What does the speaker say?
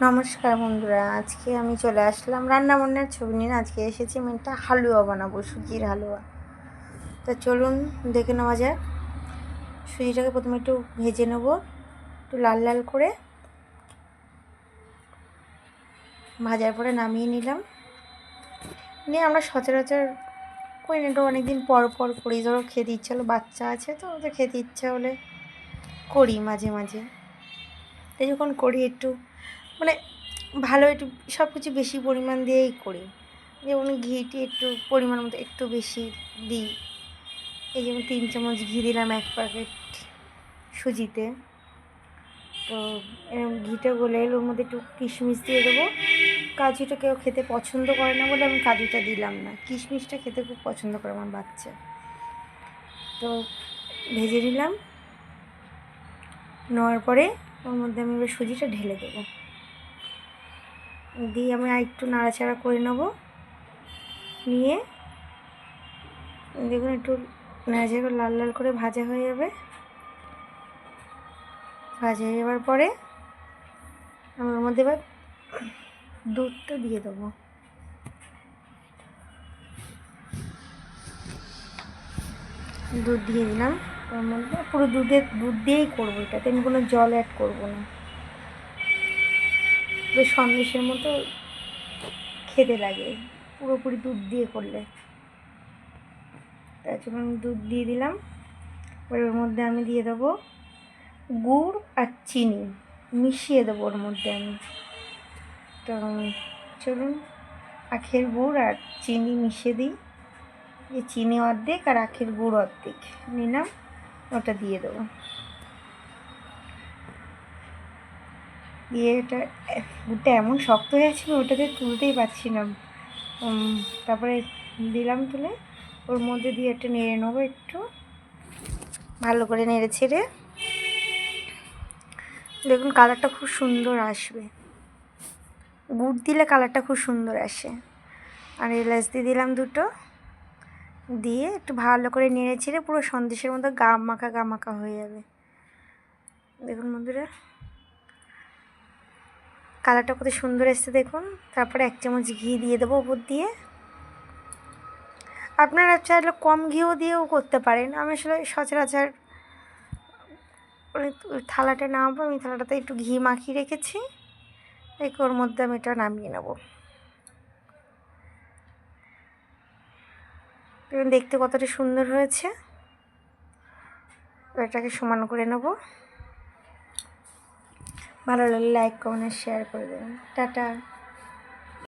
নমস্কার বন্ধুরা, আজকে আমি চলে আসলাম রান্না বান্নার ছবি নিয়ে। আজকে এসেছি আমি একটা হালুয়া বানাবো, সুজির হালুয়া। তা চলুন, দেখে নেওয়া যাক। সুজিটাকে প্রথমে একটু ভেজে নেব, একটু লাল লাল করে। ভাজার পরে নামিয়ে নিলাম। নিয়ে আমরা সচরাচর করি না, একটু অনেকদিন পর পর করি। ধরো, খেতে ইচ্ছা হলো বাচ্চা আছে তো ওদের খেতে ইচ্ছা হলে করি মাঝে মাঝে। তাই যখন করি একটু মানে ভালো একটু সব কিছু বেশি পরিমাণ দিয়েই করি। যেমন ঘিটি একটু পরিমাণ মতো একটু বেশি দিই। এই যেমন তিন চামচ ঘি দিলাম এক প্যাকেট সুজিতে। তো এরকম ঘিটা গলে এলে ওর মধ্যে একটু কিশমিশ দিয়ে দেবো। কাজুটা কেউ খেতে পছন্দ করে না বলে আমি কাজুটা দিলাম না। কিশমিশটা খেতে খুব পছন্দ করে আমার বাচ্চা। তো ভেজে নিলাম। নেওয়ার পরে ওর মধ্যে আমি এবার সুজিটা ঢেলে দেবো। দিয়ে আমি আর একটু নাড়াচাড়া করে নেব। নিয়ে দেখুন একটু নাড়াচাড়া লাল লাল করে ভাজা হয়ে যাবে। ভাজা হয়ে যাওয়ার পরে আমি ওর মধ্যে এবার দুধটা দিয়ে দেবো। দুধ দিয়ে দিলাম। ওর মধ্যে পুরো দুধের, দুধ দিয়েই করব এটাতে। আমি কোনো জল অ্যাড করব না। বেশ সন্দেশের মতো খেতে লাগে। পুরোপুরি দুধ দিয়ে করলে। তার জন্য আমি দুধ দিয়ে দিলাম। এবার ওর মধ্যে আমি দিয়ে দেবো গুড় আর চিনি। মিশিয়ে দেবো ওর মধ্যে আমি। তো চলুন, আখের গুড় আর চিনি মিশিয়ে দিই। যে চিনি অর্ধেক আর আখের গুড় অর্ধেক। নিলাম, ওটা দিয়ে দেবো। দিয়ে এটা গুড়টা এমন শক্ত হয়ে যাচ্ছিল ওটাতে তুলতেই পারছি না। তারপরে দিলাম তুলে, ওর মধ্যে দিয়ে একটা নেড়ে নেব একটু। ভালো করে নেড়ে ছেড়ে। দেখুন কালারটা খুব সুন্দর আসবে। গুড় দিলে কালারটা খুব সুন্দর আসে। আর এলাচ দিয়ে দিলাম দুটো। দিয়ে একটু ভালো করে নেড়ে ছেড়ে পুরো সন্দেশের মতো গাম মাখা গাম মাখা হয়ে যাবে। দেখুন বন্ধুরা। কালারটা কত সুন্দর এসছে দেখুন। তারপরে এক চামচ ঘি দিয়ে দেবো ওপর দিয়ে। আপনারা চাইলে কম ঘিও দিয়েও করতে পারেন। আমি আসলে সচরাচর ওই থালাটা নামাবো, আমি থালাটাতে একটু ঘি মাখিয়ে রেখেছি। দেখে ওর মধ্যে আমি এটা নামিয়ে নেব। দেখতে কতটা সুন্দর হয়েছে। এটাকে সমান করে নেব। ভালো লাগলে লাইক কমেন্ট শেয়ার করে দেবেন। টাটা।